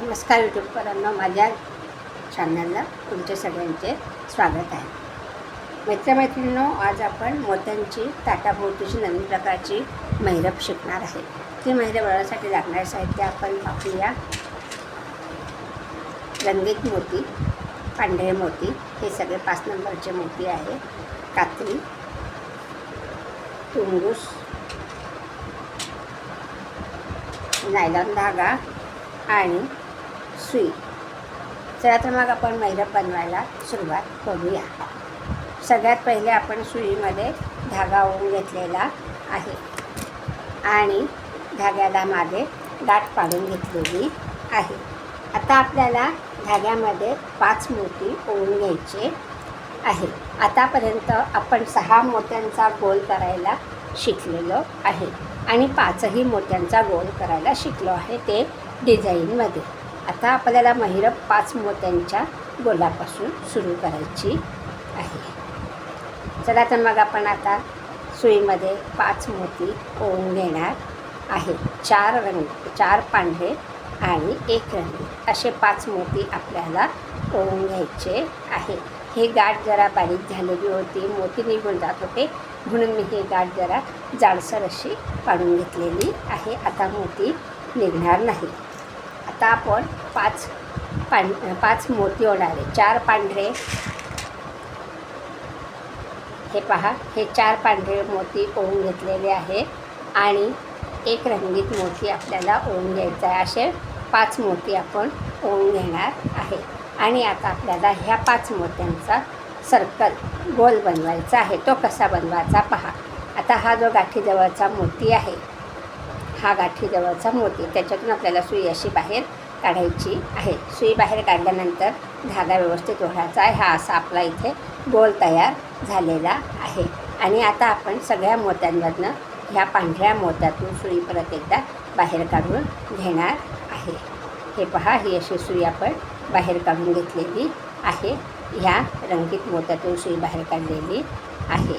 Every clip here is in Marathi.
नमस्कार यूट्यूबवरांना माझ्या चॅनलला तुमच्या सगळ्यांचे स्वागत आहे. मित्रमैत्रिणींनो आज आपण मोत्यांची ताटाभोवतीची नवीन प्रकारची मैरप शिकणार आहे. ती मैरप बनवण्यासाठी लागणारे साहित्य आपण वापरूया. रंगीत मोती पांढरे मोती हे सगळे पाच नंबरचे मोती आहे. कात्री तुंगूस नायलॉन धागा आणि सुई. चला तर मग आपण मैरप बनवायला सुरुवात करूया. सगळ्यात पहिले आपण सुईमध्ये धागा ओवून घेतलेला आहे. आणि धाग्याला मागे दाट पाडून घेतलेली आहे. आता आपल्याला धाग्यामध्ये पाच मोती ओवून घ्यायचे आहे. आतापर्यंत आपण सहा मोत्यांचा गोल करायला शिकलेलो आहे. आणि पाचही मोत्यांचा गोल करायला शिकलो आहे ते डिझाईनमध्ये. आता आपल्याला महिरप पाच मोत्यांच्या गोलापासून सुरू करायची आहे. चला तर मग आपण आता सुईमध्ये पाच मोती ओवून घेणार आहे. चार रंग चार पांढरे आणि एक रंग. असे पाच मोती आपल्याला ओवून घ्यायचे आहे. हे गाठ जरा बारीक झालेली होती. मोती निघून जात होते. म्हणून मी हे गाठ जरा जाडसर अशी पाडून घेतलेली आहे. आता मोती निघणार नाही. आता आपण पाच पां पाच मोती होणारे चार पांढरे हे पहा हे चार पांढरे मोती ओवून घेतलेले आहे आणि एक रंगीत मोती आपल्याला ओवून घ्यायचा आहे. असे पाच मोती आपण ओवून घेणार आहे. आणि आता आपल्याला ह्या पाच मोत्यांचा सर्कल गोल बनवायचा आहे. तो कसा बनवायचा पहा. आता हा जो गाठीजवळचा मोती आहे हा गाठीजवळचा मोती. त्याच्यातून आपल्याला सुई अशी बाहेर काढायची आहे. सुई बाहेर काढल्यानंतर धागा व्यवस्थित ओढायचा आहे. हा असा आपला इथे गोल तयार झालेला आहे. आणि आता आपण सगळ्या मोत्यांमधनं ह्या पांढऱ्या मोत्यातून सुई परत एकदा बाहेर काढून घेणार आहे. हे पहा ही अशी सुई आपण बाहेर काढून घेतलेली आहे. ह्या रंगीत मोत्यातून सुई बाहेर काढलेली आहे.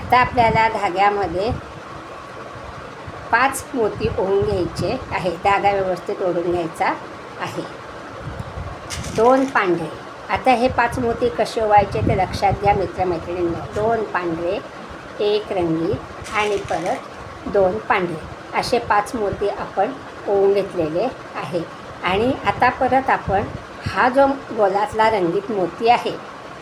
आता आपल्याला धाग्यामध्ये पाच मोती ओढून घ्यायचे आहे. धागा व्यवस्थित ओढून घ्यायचा आहे. दोन पांढरे. आता हे पाच मोती कसे ओवायचे ते लक्षात घ्या मित्रमैत्रिणींना. दोन पांढरे एक रंगी आणि परत दोन पांढरे. असे पाच मोती आपण ओवून घेतलेले आहे. आणि आता परत आपण हा जो गोलातला रंगीत मोती आहे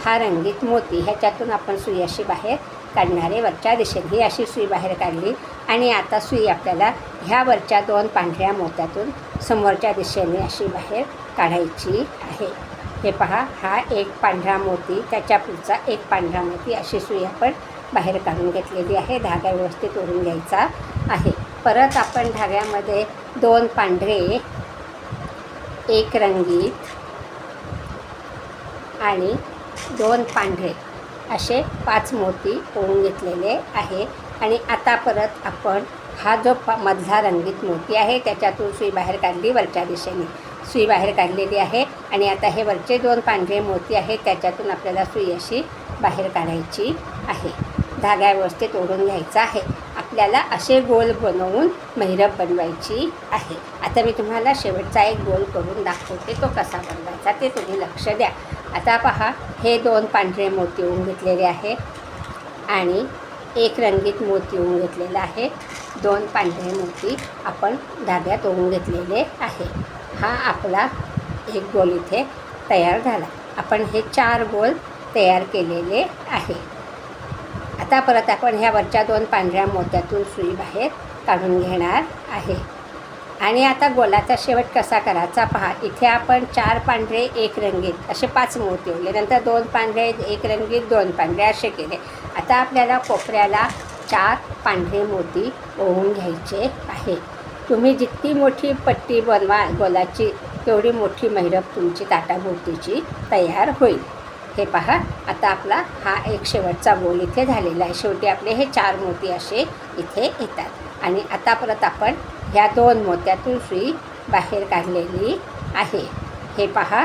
हा रंगीत मोती ह्याच्यातून आपण सुयाशी बाहेर काढणारे वरच्या दिशेने ही अशी सुई बाहेर काढली आणि आता सुई आपल्याला ह्या वरच्या दोन पांढऱ्या मोत्यातून समोरच्या दिशेने अशी बाहेर काढायची आहे. हे पहा हा एक पांढरा मोती त्याच्या पुढचा एक पांढरा मोती अशी सुई आपण बाहेर काढून घेतलेली आहे धागा व्यवस्थित ओढून घ्यायचा आहे. परत आपण धाग्यामध्ये दोन पांढरे एक रंगीत आणि दोन पांढरे असे पाच मोती ओवून घेतलेले आहे आणि आता परत आपण हा जो प मधला रंगीत मोती आहे त्याच्यातून सुई बाहेर काढली वरच्या दिशेने. सुई बाहेर काढलेली आहे आणि आता हे वरचे दोन पांढरे मोती आहेत त्याच्यातून आपल्याला सुई अशी बाहेर काढायची आहे. धागा व्यवस्थित ओढून घ्यायचा आहे. आपल्याला असे गोल बनवून महिरप बनवायची आहे. आता मी तुम्हाला शेवटचा एक गोल करून दाखवते तो कसा बनवायचा ते तुम्ही लक्ष द्या. आता पहा हे दोन पांढरे मोती होऊन घेतलेले आहे आणि एक रंगीत मोती होऊन घेतलेला आहे. दोन पांढरे मोती आपण धाग्यात होऊन घेतलेले आहे. हा आपला एक गोल इथे तयार झाला. आपण हे चार गोल तयार केलेले आहे. आता परत आपण ह्या वरच्या दोन पांढऱ्या मोत्यातून सुई बाहेर काढून घेणार आहे. आणि आता गोलाचा शेवट कसा करायचा पहा. इथे आपण चार पांढरे एक रंगीत असे पाच मोती ओढले. नंतर दोन पांढरे एक रंगीत दोन पांढरे असे केले. आता आपल्याला कोपऱ्याला चार पांढरे मोती ओवून घ्यायचे आहे. तुम्ही जितकी मोठी पट्टी बनवा गोलाची तेवढी मोठी मैरप तुमची ताटाभोवतीची तयार होईल. हे पहा आता आपला हा एक शेवटचा गोल इथे झालेला आहे. शेवटी आपले हे चार मोती असे इथे येतात. आणि आता परत आपण ह्या दोन मोत्यातून सुई बाहेर काढलेली आहे. हे पहा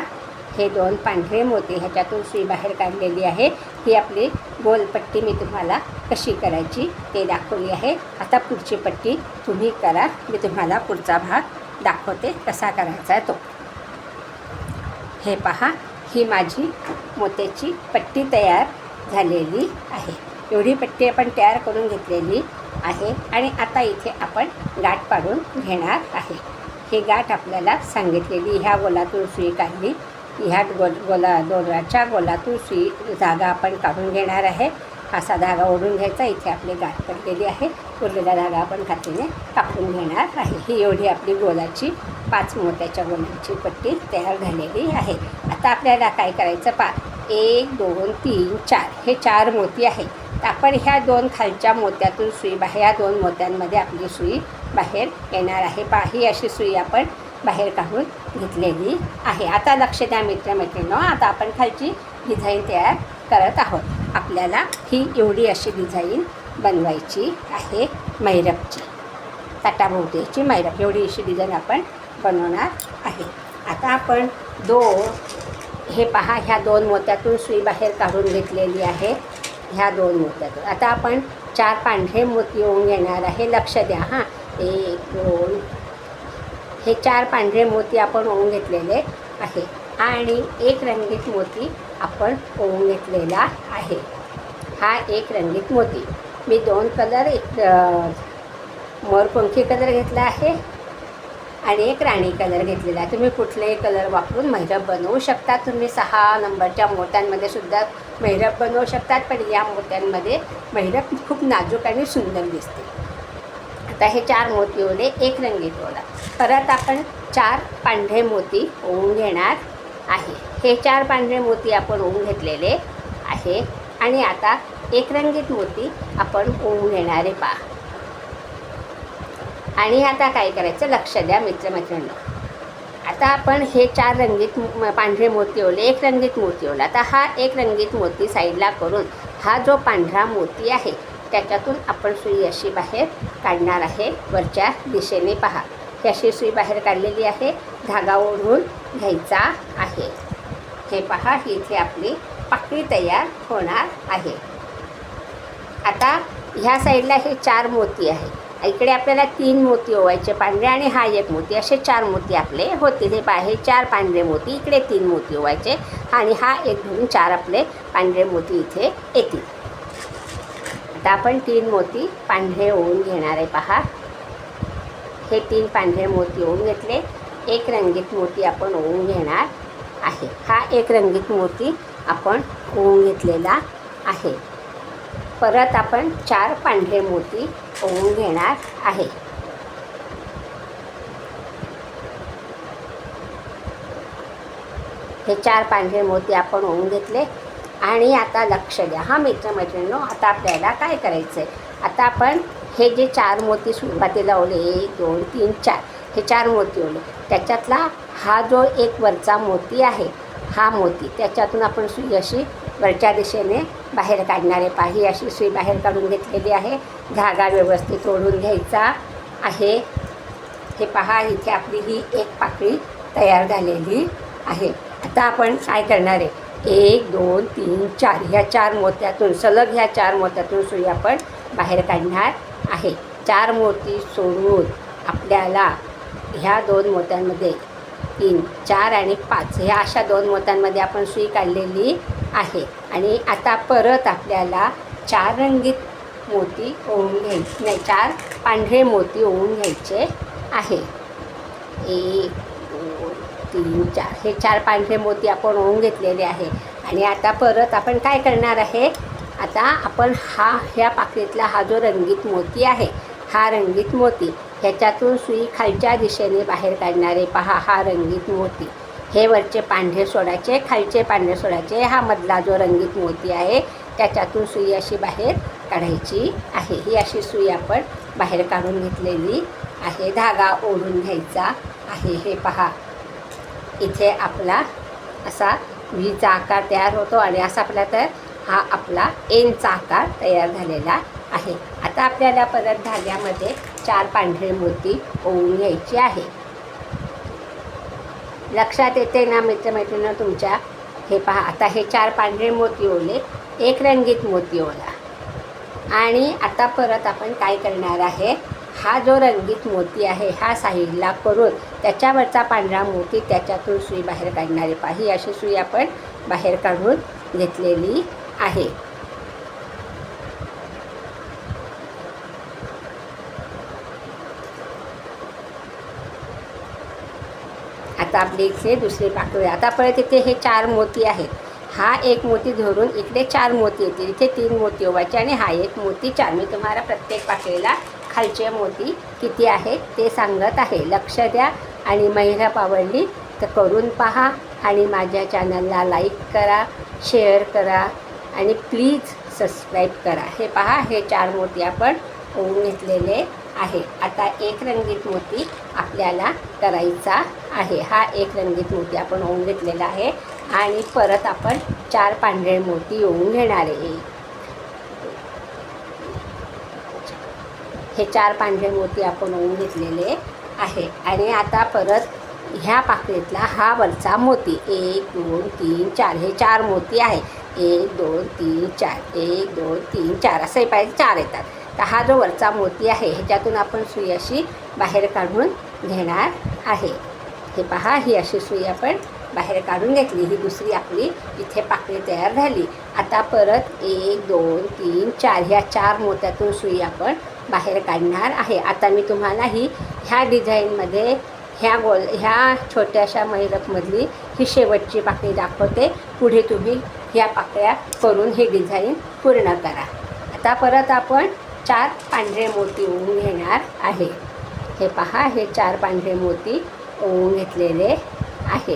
हे दोन पांढरे मोती ह्याच्यातून सुई बाहेर काढलेली आहे. ही आपली गोलपट्टी मी तुम्हाला कशी करायची ते दाखवली आहे. आता पुढची पट्टी तुम्ही करा. मी तुम्हाला पुढचा भाग दाखवते कसा करायचा तो. हे पहा ही माझी मोत्याची पट्टी तयार झालेली आहे. एवढी पट्टी आपण तयार करून घेतलेली आहे आणि आता इथे आपण गाठ पाडून घेणार आहे. ही गाठ आपल्याला सांगितलेली ह्या गोलातून सुई काढली. ह्या गोल गोला दोराच्या गोलातून सुई जागा आपण काढून घेणार आहे. असा धागा ओढून घ्यायचा. इथे आपली गाठ पडलेली आहे. उरलेला धागा आपण खात्रीने कापून घेणार आहे. ही एवढी आपली गोलाची पाच मोत्याच्या गोलाची पट्टी तयार झालेली आहे. आता आपल्याला काय करायचं पा एक दोन तीन चार. हे चार मोती आहे आपण ह्या दोन खालच्या मोत्यातून सुई बाहेर ह्या दोन मोत्यांमध्ये आपली सुई बाहेर येणार आहे. पा ही अशी सुई आपण बाहेर काढून घेतलेली आहे. आता लक्ष द्या मित्रमैत्रिणींनो आता आपण खालची डिझाईन तयार करत आहोत. आपल्याला ही एवढी अशी डिझाईन बनवायची आहे मैरपची ताटाभोवतीची मैरप. एवढी अशी डिझाईन आपण बनवणार आहे. आता आपण दोन हे पहा ह्या दोन मोत्यातून सुई बाहेर काढून घेतलेली आहे. ह्या दोन मोत्यातून आता आपण चार पांढरे मोती येऊन घेणार आहे. लक्ष द्या हां. एक दोन. हे चार पांढरे मोती आपण ओवून घेतलेले आहे. आणि एक रंगीत मोती आपण ओवून घेतलेला आहे. हा एक रंगीत मोती मी दोन कलर एक मोरपंखी कलर घेतला आहे. आणि एक राणी कलर घेतलेला आहे. तुम्ही कुठलेही कलर वापरून मैरप बनवू शकता. तुम्ही सहा नंबरच्या मोत्यांमध्ये सुद्धा मैरप बनवू शकतात पण या मोत्यांमध्ये मैरप खूप नाजूक आणि सुंदर दिसते. आता हे चार मोती ओले एक रंगीत ओला. परत आपण चार पांढरे मोती ओवून घेणार आहे. हे चार पांढरे मोती आपण ओवून घेतलेले आहे. आणि आता एक रंगीत मोती आपण ओवून घेणारे पहा. आणि आता काय करायचं? लक्ष द्या मित्रमैत्रिणी आता आपण हे चार रंगीत पांढरे मोती ओले एक रंगीत मोती ओला. आता हा एक रंगीत मोती साईडला करून हा जो पांढरा मोती आहे त्याच्यातून आपण सुई अशी बाहेर काढणार आहे. वरच्या दिशेने पहा. ही अशी सुई बाहेर काढलेली आहे. धागा ओढून घ्यायचा आहे. हे पहा इथे आपली पाकळी तयार होणार आहे. आता ह्या साईडला हे चार मोती आहे इकडे आपल्याला तीन मोती ओवायचे पांढरे आणि हा एक मोती. असे चार मोती आपले होते. हे बाहेर चार पांढरे मोती इकडे तीन मोती ओवायचे आणि हा एक दोन चार आपले पांढरे मोती इथे येतील. आता आपण तीन मोती पांढरे ओवून घेणार आहे. पहा हे तीन पांढरे मोती ओवून घेतले. एक रंगीत मोती आपण ओवून घेणार आहे. हा एक रंगीत मोती आपण ओवून घेतलेला आहे. परत आपण चार पांढरे मोती ओवून घेणार आहे. हे चार पांढरे मोती आपण ओवून घेतले. आणि आता लक्ष द्या. हा मित्रमैत्रिणींनो आता आपल्याला काय करायचं आहे आता आपण हे जे चार मोती सुरुवातीला ओले एक दोन तीन चार हे चार मोती ओले. त्याच्यातला हा जो एक वरचा मोती आहे हा मोती त्याच्यातून आपण सुई अशी वरच्या दिशेने बाहेर काढणारे पाही अशी सुई बाहेर काढून घेतलेली आहे. धागा व्यवस्थित ओढून घ्यायचा आहे. हे पहा इथे आपली ही एक पाकळी तयार झालेली आहे. आता आपण काय करणार आहे? एक दोन तीन चार. ह्या चार मोत्यातून सलग ह्या चार मोत्यातून सुई आपण बाहेर काढणार आहे. चार मोती सोडून आपल्याला ह्या दोन मोत्यांमध्ये तीन चार आणि पाच. ह्या अशा दोन मोत्यांमध्ये आपण सुई काढलेली आहे. आणि आता परत आपल्याला चार रंगीत मोती ओवून घ्याय नाही चार पांढरे मोती ओवून घ्यायचे आहे. एक दोन तीन चार. हे चार पांढरे मोती आपण ओवून घेतलेले आहे. आणि आता परत आपण काय करणार आहे? आता आपण हा ह्या पाकळीतला हा जो रंगीत मोती आहे हा रंगीत मोती ह्याच्यातून सुई खालच्या दिशेने बाहेर काढणारे पहा हा रंगीत मोती. हे वरचे पांढरे सोडायचे खालचे पांढरे सोडायचे. हा मधला जो रंगीत मोती आहे त्याच्यातून सुई अशी बाहेर काढायची आहे. ही अशी सुई आपण बाहेर काढून घेतलेली आहे. धागा ओढून घ्यायचा आहे. हे पहा इथे आपला असा व्हीचा आकार तयार होतो आणि असा आपला तर हा आपला एनचा आकार तयार झालेला आहे. आता आपल्याला परत धाग्यामध्ये चार पांढरे मोती ओवून घ्यायची आहे. लक्षात येते ना मित्रमैत्रिणींनो तुमच्या? हे पहा आता हे चार पांढरे मोती ओले एक रंगीत मोती ओला. आणि आता परत आपण काय करणार आहे? हा जो रंगीत मोती आहे हा साईडला करून त्याच्यावरचा पांढरा मोती त्याच्यातून सुई बाहेर काढणारी पाही. अशी सुई आपण बाहेर काढून घेतलेली आहे. आता इथे दुसरी पाकळी. आता परत इथे हे चार मोती आहेत. हा एक मोती धरून इकडे चार मोती येतील. इथे तीन मोती ओवायचे आणि हा एक मोती चार. मी तुम्हाला प्रत्येक पाकळीला खालचे मोती किती आहेत ते सांगत आहे. लक्ष द्या आणि महिला आवडली तर करून पहा आणि माझ्या चॅनलला लाईक करा शेअर करा आणि प्लीज सबस्क्राईब करा. हे पहा हे चार मोती आपण होऊन घेतलेले आहे आता एक रंगीत मोती आपल्याला करायचा आहे. हा एक रंगीत मोती आपण होऊन घेतलेला आहे आणि परत आपण चार पांढरे मोती येऊन घेणार आहे. हे चार पांढरे मोती आपण होऊन घेतलेले आहे. आणि आता परत ह्या पाकळीतला हा वरचा मोती. एक दोन तीन चार. हे चार मोती आहे. एक दोन तीन चार. एक दोन तीन चार. असंही पाहिजे चार येतात. तर हा जो वरचा मोती आहे ह्याच्यातून आपण सुई अशी बाहेर काढून घेणार आहे. हे पहा ही अशी सुई आपण बाहेर काढून घेतली. ही दुसरी आपली इथे पाकळी तयार झाली. आता परत एक दोन तीन चार ह्या चार मोत्यातून सुई आपण बाहेर काढणार आहे. आता मी तुम्हाला ही ह्या डिझाईनमध्ये ह्या गोल ह्या छोट्याशा मैरपमधली ही शेवटची पाकळी दाखवते. पुढे तुम्ही ह्या पाकळ्या करून ही डिझाईन पूर्ण करा. आता परत आपण चार पांढरे मोती ओवून घेणार आहे. हे पहा हे चार पांढरे मोती ओवून घेतलेले आहे.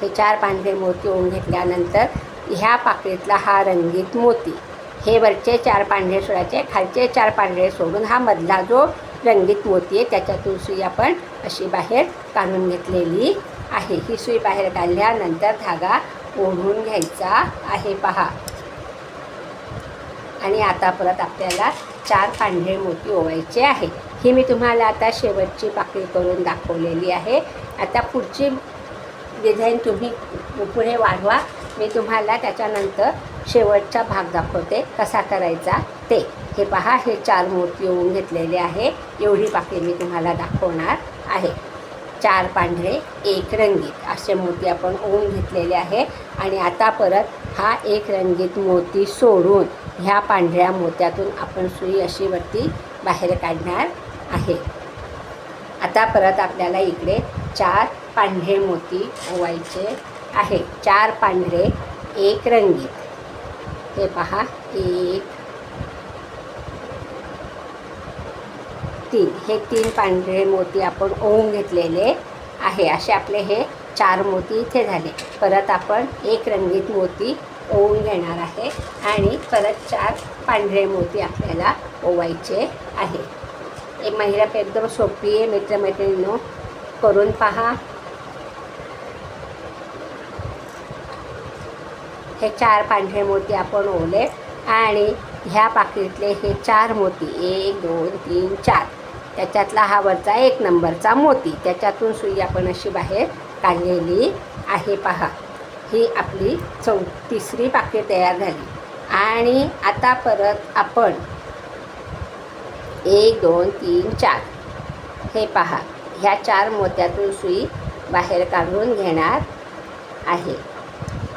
हे चार पांढरे मोती ओवून घेतल्यानंतर ह्या पाकळीतला हा रंगीत मोती. हे वरचे चार पांढरे सोडायचे खालचे चार पांढरे सोडून हा मधला जो रंगीत मोती आहे त्याच्यातून सुई आपण अशी बाहेर काढून घेतलेली आहे. ही सुई बाहेर काढल्यानंतर धागा ओढून घ्यायचा आहे. पहा. आणि आता परत आपल्याला चार पांढरे मोती ओवायचे आहे. ही मी तुम्हाला आता शेवटची पाकळी करून दाखवलेली आहे. आता पुढची डिझाईन तुम्ही पुढे वाढवा. मी तुम्हाला त्याच्यानंतर शेवटचा भाग दाखवते. कसा करायचा ते. हे पहा हे चार मोती येऊन घेतलेले आहे. एवढी पाकळी मी तुम्हाला दाखवणार आहे. चार पांढरे एक रंगीत. असे मोती आपण ओवून घेतलेले आहे. आणि आता परत हा एक रंगीत मोती सोडून ह्या पांढऱ्या मोत्यातून आपण सुई अशी वरती बाहेर काढणार आहे. आता परत आपल्याला इकडे चार पांढरे मोती ओवायचे आहे. चार पांढरे एक रंगीत. हे पहा एक तीन. हे तीन पांढरे मोती आपण ओवून घेतलेले आहे. असे आपले हे चार मोती इथे झाले. परत आपण एक रंगीत मोती ओवून घेणार आहे आणि परत चार पांढरे मोती आपल्याला ओवायचे आहे. हे महिला एकदम सोपी आहे मित्रमैत्रिणींनो. करून पहा. हे चार पांढरे मोती आपण ओवले आणि ह्या पाकिटले हे चार मोती एक दोन तीन चार. त्याच्यातला हा वरचा एक नंबरचा मोती. त्याच्यातून सुई आपण अशी बाहेर काढलेली आहे पहा. ही आपली चौ तिसरी पाके तयार झाली. आणि आता परत आपण एक दोन तीन चार हे पहा. ह्या चार मोत्यातून सुई बाहेर काढून घेणार आहे.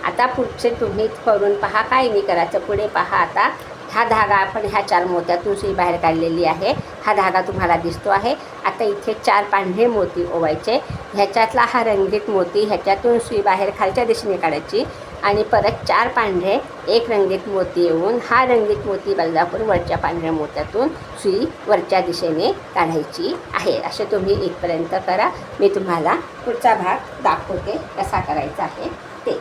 आता पुढचे तुम्ही करून पहा. काय नाही करायचं? पुढे पहा आता. हा धागा आपण ह्या चार मोत्यातून सुई बाहेर काढलेली आहे. हा धागा तुम्हाला दिसतो आहे. आता इथे चार पांढरे मोती ओवायचे. ह्याच्यातला हा रंगीत मोती ह्याच्यातून सुई बाहेर खालच्या दिशेने काढायची आणि परत चार पांढरे एक रंगीत मोती येऊन हा रंगीत मोती बदलापूर वरच्या पांढऱ्या मोत्यातून सुई वरच्या दिशेने काढायची आहे. असे तुम्ही इथपर्यंत करा. मी तुम्हाला पुढचा भाग दाखवते कसा करायचा आहे ते.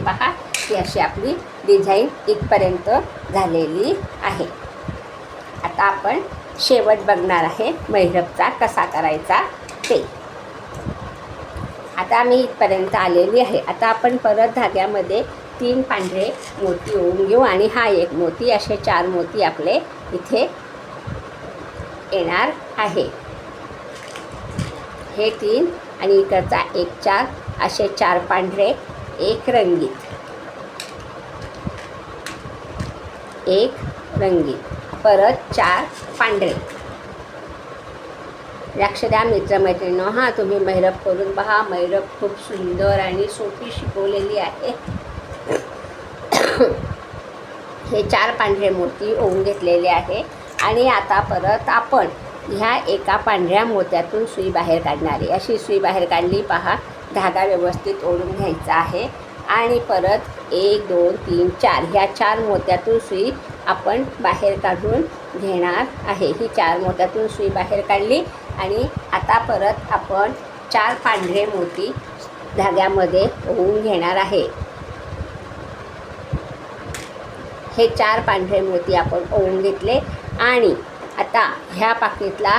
पहा. ही अशी आपली डिझाईन इथपर्यंत झालेली आहे. आता आपण शेवट बघणार आहे मैरपचा कसा करायचा ते. आता मी इथपर्यंत आलेली आहे. आता आपण परत धाग्यामध्ये तीन पांढरे मोती ओवून घेऊ आणि हा एक मोती असे चार मोती आपले इथे येणार आहे. हे तीन आणि इकडचा एक चार असे चार पांढरे एक रंगीत. एक रंगीत. परत चार पांढरे. लक्ष द्या मित्रमैत्रिणींनो. हां तुम्ही मैरप करून पहा. मैरप खूप सुंदर आणि सोपी शिकवलेली आहे. हे चार पांढरे मोती ओवून घेतलेले आहे. आणि आता परत आपण ह्या एका पांढऱ्या मोत्यातून सुई बाहेर काढणारी अशी सुई बाहेर काढली पहा. धागा व्यवस्थित ओढून घ्यायचा आहे. आणि परत एक दोन तीन चार. ह्या चार मोत्यातून सुई आपण बाहेर काढून घेणार आहे. ही चार मोत्यातून सुई बाहेर काढली आणि आता परत आपण चार पांढरे मोती धाग्यामध्ये होऊन घेणार आहे. हे चार पांढरे मोती आपण ओवून घेतले आणि आता ह्या पाकिटला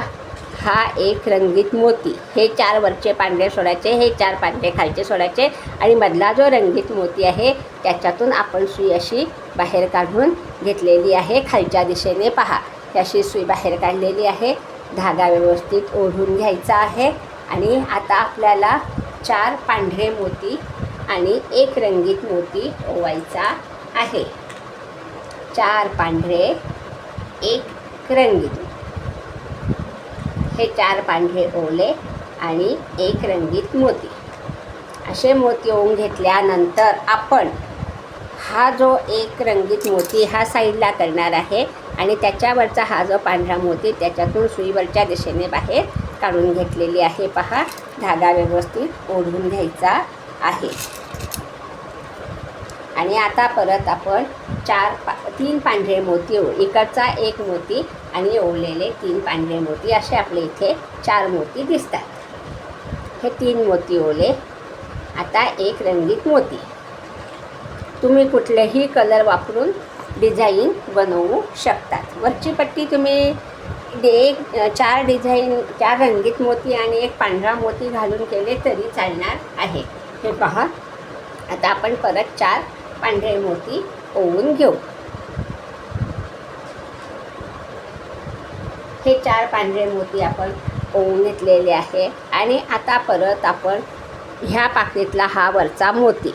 हा एक रंगीत मोती. हे चार वरचे पांढरे सोडायचे हे चार पांढरे खालचे सोडायचे आणि मधला जो रंगीत मोती आहे त्याच्यातून आपण सुई अशी बाहेर काढून घेतलेली आहे. खालच्या दिशेने पहा. त्याशी अशी सुई बाहेर काढलेली आहे. धागा व्यवस्थित ओढून घ्यायचा आहे आणि आता आपल्याला चार पांढरे मोती आणि एक रंगीत मोती ओवायचा आहे. चार पांढरे एक रंगीत हे चार पांढरे ओले आणि एक रंगीत मोती. असे मोती ओवून घेतल्यानंतर आपण हा जो एक रंगीत मोती हा साईडला करणार आहे आणि त्याच्यावरचा हा जो पांढरा मोती त्याच्यातून सुईवरच्या दिशेने बाहेर काढून घेतलेली आहे. पहा धागा व्यवस्थित ओढून घ्यायचा आहे. आणि आता परत आपण चार पा तीन पांढरे मोती इकडचा एक मोती आणि ओवलेले तीन पांढरे मोती असे आपले इथे चार मोती दिसतात. हे तीन मोती ओले आता एक रंगीत मोती. तुम्ही कुठलेही कलर वापरून डिझाईन बनवू शकतात. वरची पट्टी तुम्ही डे एक चार डिझाईन चार रंगीत मोती आणि एक पांढरा मोती घालून केले तरी चालणार आहे. हे पहा. आता आपण परत चार पांढरे मोती ओवून घेऊ. हे चार पांढरे मोती आपण ओवून घेतलेले आहे. आणि आता परत आपण ह्या पाकळीतला हा वरचा मोती.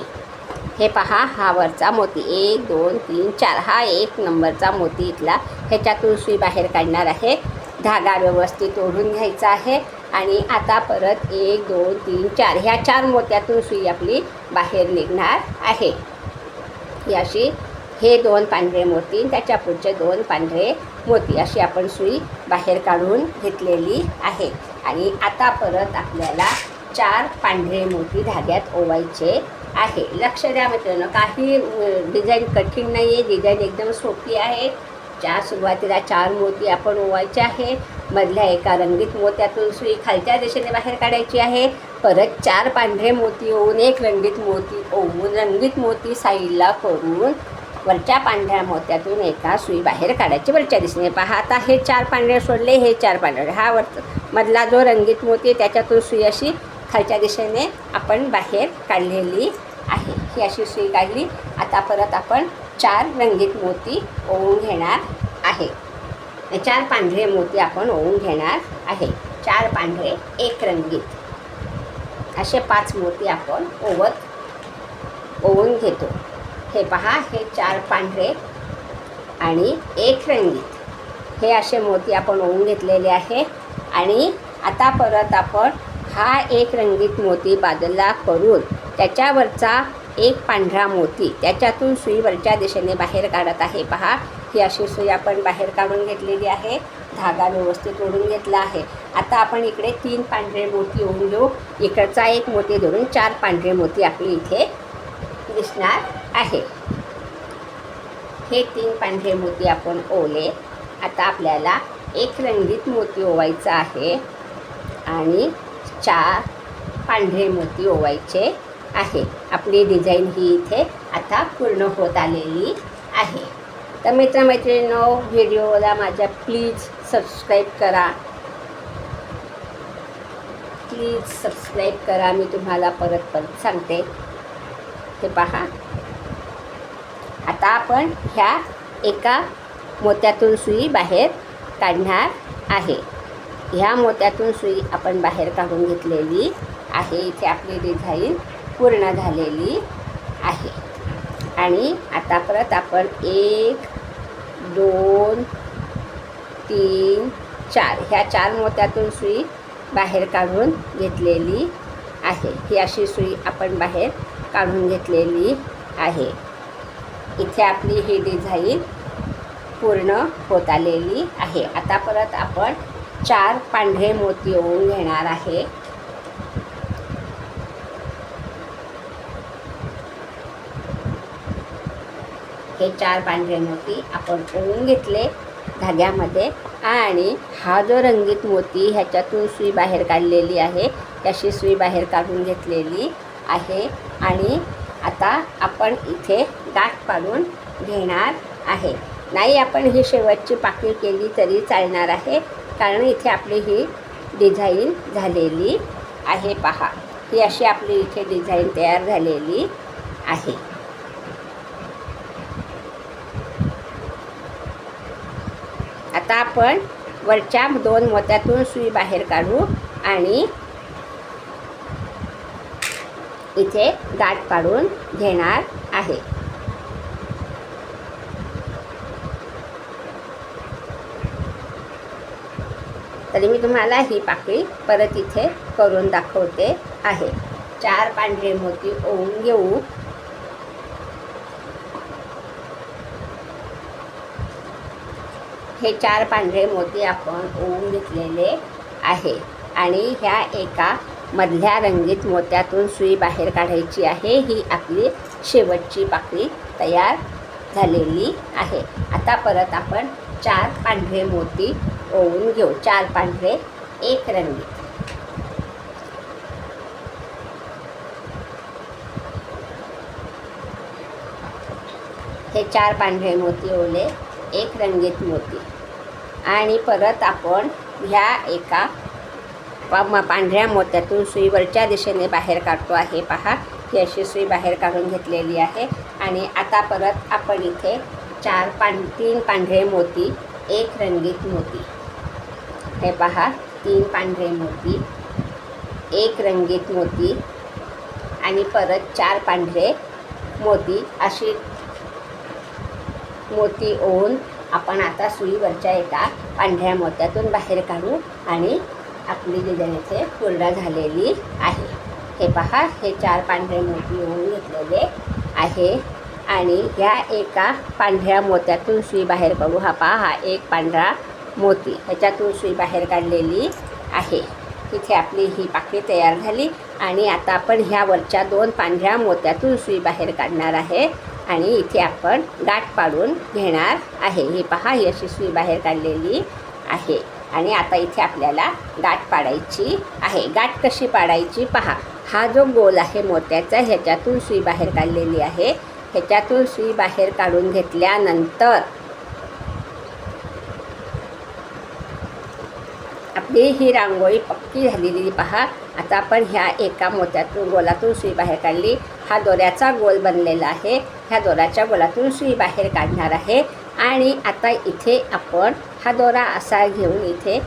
हे पहा हा वरचा मोती. एक दोन तीन चार. हा एक नंबरचा मोती इथला. ह्याच्यातून सुई बाहेर काढणार आहे. धागा व्यवस्थित ओढून घ्यायचा आहे. आणि आता परत एक दोन तीन चार. ह्या चार मोत्यातून सुई आपली बाहेर निघणार आहे. ही अशी हे दोन पांढरे मोती त्याच्या पुढचे दोन पांढरे मोती अशी आपण सुई बाहेर काढून घेतलेली आहे. आणि आता परत आपल्याला चार पांढरे मोती धाग्यात ओवायचे आहे. लक्ष द्या मित्रांनो काही डिझाईन कठीण नाही आहे डिझाईन एकदम सोपी आहे. ज्या सुरुवातीला चार मोती आपण ओवायचे आहे मधल्या एका रंगीत मोत्यातून सुई खालच्या दिशेने बाहेर काढायची आहे. परत चार पांढरे मोती ओवून एक रंगीत मोती ओवून रंगीत मोती साईडला करून वरच्या पांढऱ्या मोत्यातून एका सुई बाहेर काढायची. वरच्या दिशेने पहा. आता हे चार पांढरे सोडले हे चार पांढरे. हा वर मधला जो रंगीत मोती त्याच्यातून सुई अशी खालच्या दिशेने आपण बाहेर काढलेली आहे. ही अशी सुई काढली. आता परत आपण चार रंगीत मोती ओवून घेणार आहे. चार पांढरे मोती आपण ओवून घेणार आहे. चार पांढरे एक रंगीत. असे पाच मोती आपण ओवत ओवून घेतो. हे पहा हे चार पांढरे आणि एक रंगीत. हे असे मोती आपण ओवून घेतलेले आहे. आणि आता परत आपण हा एक रंगीत मोती बाजूला करून त्याच्यावरचा एक पांढरा मोती त्याच्यातून सुई वरच्या दिशेने बाहेर काढत आहे. पहा ही अशी सुई आपण बाहेर काढून घेतलेली आहे. धागा व्यवस्थित ओढून घेतला आहे. आता आपण इकडे तीन पांढरे मोती ओढून घेऊ. इकडचा एक मोती धरून चार पांढरे मोती आपली इथे दिसणार आहे. हे तीन पांढरे मोती आपण ओले. आता आपल्याला एक रंगीत मोती ओवायचा आहे आणि चार पांढरे मोती ओवायचे आहे. आपली डिझाईन ही इथे आता पूर्ण होत आलेली आहे. तर मित्रमैत्रिणींनो व्हिडिओला माझ्या प्लीज सबस्क्राईब करा. प्लीज सबस्क्राईब करा. मी तुम्हाला परत परत सांगते. हे पहा. आता आपण ह्या एका मोत्यातून सुई बाहेर काढणार आहे. ह्या मोत्यातून सुई आपण बाहेर काढून घेतलेली आहे. इथे आपली डिझाईन पूर्ण झालेली आहे. आणि आता परत आपण एक दोन तीन चार. ह्या चार मोत्यातून सुई बाहेर काढून घेतलेली आहे. ही अशी सुई आपण बाहेर काढून घेतलेली आहे. इथे आपली ही डिझाईन पूर्ण होत आलेली आहे. आता परत आपण चार पांढरे मोती ओवून घेणार आहे. हे चार पांढरे मोती आपण ओवून घेतले धाग्यामध्ये आणि हा जो रंगीत मोती ह्याच्यातून सुई बाहेर काढलेली आहे त्याशी सुई बाहेर काढून घेतलेली आहे आणि आता आपण इथे गाठ पाडून घेणार आहे. नाही आपण ही शेवटची पाकळी केली तरी चालणार आहे. कारण इथे आपली ही डिझाईन झालेली आहे पहा. ही अशी आपली इथे डिझाईन तयार झालेली आहे. आता आपण वरच्या दोन मोत्यातून सुई बाहेर काढू आणि इथे गाठ पाडून घेणार आहे. तरी मी तुम्हाला ही पाकळी परत इथे करून दाखवते आहे. चार पांढरे मोती ओवून घेऊ. हे चार पांढरे मोती आपण ओवून घेतलेले आहे आणि ह्या एका मधल्या रंगीत मोत्यातून सुई बाहेर काढायची आहे. ही आपली शेवटची पाकळी तयार झालेली आहे. आता परत आपण चार पांढरे मोती ओवून घेऊ. चार पांढरे एक रंगीत. हे चार पांढरे मोती ओले एक रंगीत मोती. आणि परत आपण ह्या एका वा म पांढऱ्या मोत्यातून सुईवरच्या दिशेने बाहेर काढतो आहे. पहा ही अशी सुई बाहेर काढून घेतलेली आहे. आणि आता परत आपण इथे चार पां तीन पांढरे मोती एक रंगीत मोती. हे पहा तीन पांढरे मोती एक रंगीत मोती आणि परत चार पांढरे मोती. अशी मोती ओवून आपण आता सुईवरच्या एका पांढऱ्या मोत्यातून बाहेर काढू आणि आपली डिझाईन इथे पूर्ण झालेली आहे. हे पहा हे चार पांढरे मोती येऊन घेतलेले आहे. आणि ह्या एका पांढऱ्या मोत्यातून सुई बाहेर काढू. हा पहा हा एक पांढरा मोती. ह्याच्यातून सुई बाहेर काढलेली आहे. इथे आपली ही पाकळी तयार झाली. आणि आता आपण ह्या वरच्या दोन पांढऱ्या मोत्यातून सुई बाहेर काढणार आहे. आणि इथे आपण गाठ पाडून घेणार आहे. ही पहा ही अशी सुई बाहेर काढलेली आहे. आणि आता इथे आपल्याला गाठ पाडायची आहे. गाठ कशी पाडायची? पहा हा जो गोल आहे मोत्याचा ह्याच्यातून सुई बाहेर काढलेली आहे. ह्याच्यातून सुई बाहेर काढून घेतल्यानंतर आपली ही रांगोळी पक्की झालेली पहा आता आपण ह्या एका मोत्यातून गोलातून सुई बाहेर काढली. हा दोऱ्याचा गोल बनलेला आहे. ह्या दोऱ्याच्या गोलातून सुई बाहेर काढणार आहे. आणि आता इथे आपण हा दोरा असा घेऊन इथे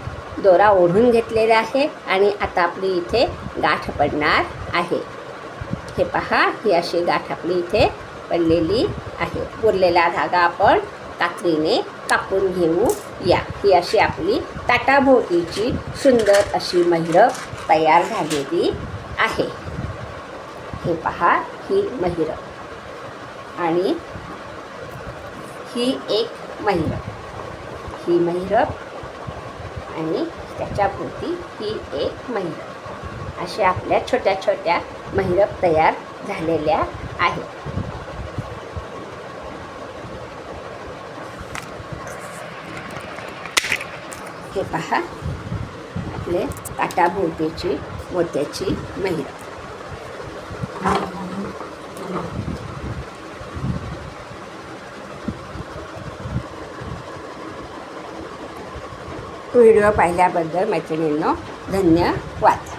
दोरा ओढून घेतलेला आहे आणि आता आपली इथे गाठ पडणार आहे. हे पहा ही अशी गाठ आपली इथे पडलेली आहे. उरलेला धागा आपण कात्रीने कापून घेऊ या. ही अशी आपली ताटाभोवतीची सुंदर अशी महिरप तयार झालेली आहे. हे पहा ही महिरप आणि ही एक महिरप ही महिरप आणि त्याच्या भोवती ही एक महिरप अशा आपल्या छोट्या छोट्या महिरप तयार झालेल्या आहेत. हे पहा आपले काटाभोवतीची मोत्याची महिरप व्हिडिओ पाहिल्याबद्दल मैत्रिणींनो धन्यवाद.